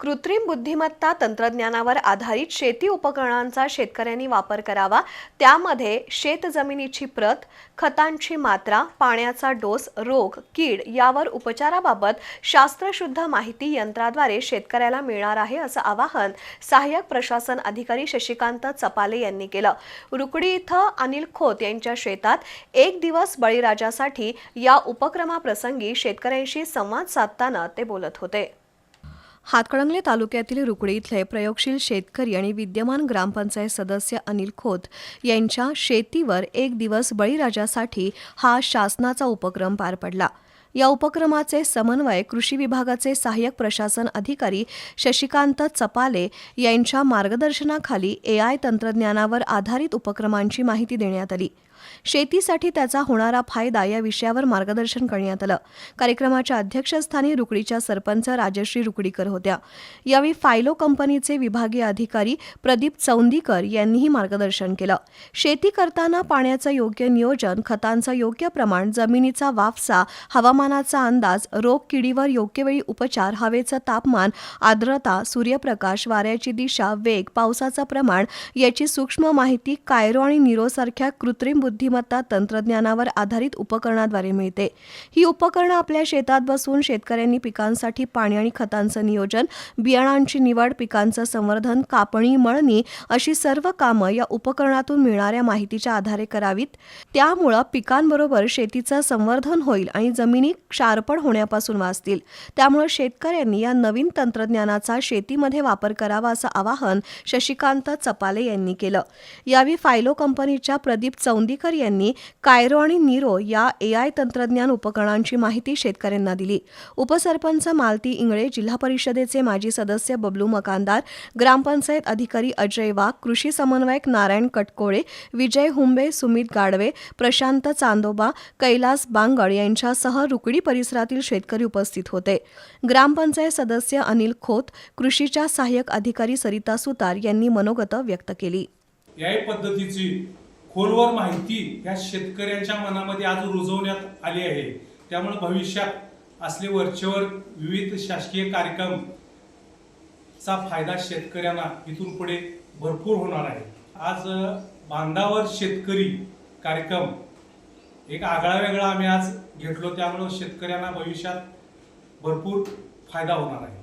कृत्रिम बुद्धिमत्ता तंत्रज्ञानावर आधारित शेती उपकरणांचा शेतकऱ्यांनी वापर करावा. त्यामध्ये शेतजमिनीची प्रत खतांची मात्रा पाण्याचा डोस रोग कीड यावर उपचाराबाबत शास्त्रशुद्ध माहिती यंत्राद्वारे शेतकऱ्याला मिळणार आहे असं आवाहन सहाय्यक प्रशासन अधिकारी शशिकांत चपाले यांनी केलं. रुकडी इथं अनिल खोत यांच्या शेतात एक दिवस बळीराजासाठी या उपक्रमाप्रसंगी शेतकऱ्यांशी संवाद साधताना ते बोलत होते. हातकणंगले तालुक्यातील रुकडे इथले प्रयोगशील शेतकरी आणि विद्यमान ग्रामपंचायत सदस्य अनिल खोत यांच्या शेतीवर एक दिवस बळीराजासाठी हा शासनाचा उपक्रम पार पडला. या उपक्रमाचे समन्वय कृषी विभागाचे सहाय्यक प्रशासन अधिकारी शशिकांत चपाले यांच्या मार्गदर्शनाखाली एआय तंत्रज्ञानावर आधारित उपक्रमांची माहिती देण्यात आली. शेतीसाठी त्याचा होणारा फायदा या विषयावर मार्गदर्शन करण्यात आलं. कार्यक्रमाच्या अध्यक्षस्थानी रुकडीच्या सरपंच राजश्री रुकडीकर होत्या. यावेळी फायलो कंपनीचे विभागीय अधिकारी प्रदीप चौंदीकर यांनीही मार्गदर्शन केलं. शेती करताना पाण्याचं योग्य नियोजन खतांचं योग्य प्रमाण जमिनीचा वाफसा हवामानाचा अंदाज रोग किडीवर योग्य वेळी उपचार हवेचं तापमान आर्द्रता सूर्यप्रकाश वाऱ्याची दिशा वेग पावसाचं प्रमाण याची सूक्ष्म माहिती कायरो आणि निरोसारख्या कृत्रिम बुद्धिमत्ता तंत्रज्ञानावर आधारित उपकरणाद्वारे मिळते. ही उपकरणं आपल्या शेतात बसून शेतकऱ्यांनी पिकांसाठी पाणी आणि खतांचं नियोजन बियाणांची निवड पिकांचं संवर्धन कापणी मळणी अशी सर्व कामं या उपकरणातून मिळणाऱ्या माहितीच्या आधारे करावीत. त्यामुळं पिकांबरोबर शेतीचं संवर्धन होईल आणि जमिनी क्षारपण होण्यापासून वाचतील. त्यामुळं शेतकऱ्यांनी या नवीन तंत्रज्ञानाचा शेतीमध्ये वापर करावा असं आवाहन शशिकांत चपाले यांनी केलं. यावेळी फायलो कंपनीच्या प्रदीप चौंदीकर यांनी कायरो आणि नीरो या एआय तंत्रज्ञान उपकरणांची माहिती शेतकऱ्यांना दिली. उपसरपंच मालती इंगळे जिल्हा परिषदेचे माजी सदस्य बबलू मकानदार ग्रामपंचायत अधिकारी अजय वाघ कृषी समन्वयक नारायण कटकोळे विजय हुंबे सुमित गाडवे प्रशांत चांदोबा कैलास बांगड यांच्यासह रुकडी परिसरातील शेतकरी उपस्थित होते. ग्रामपंचायत सदस्य अनिल खोत कृषीच्या सहाय्यक अधिकारी सरिता सुतार यांनी मनोगत व्यक्त केली. या पद्धतीची खोलवर माहिती ह्या शेतकऱ्यांच्या मनामध्ये आज रुजवण्यात आली आहे. त्यामुळे भविष्यात असले वरचेवर विविध शासकीय कार्यक्रम चा फायदा शेतकऱ्यांना इथून पुढे भरपूर होणार आहे. आज बांधावर शेतकरी कार्यक्रम एक आगळा वेगळा आम्ही आज घेतलो त्यामुळं शेतकऱ्यांना भविष्यात भरपूर फायदा होणार आहे.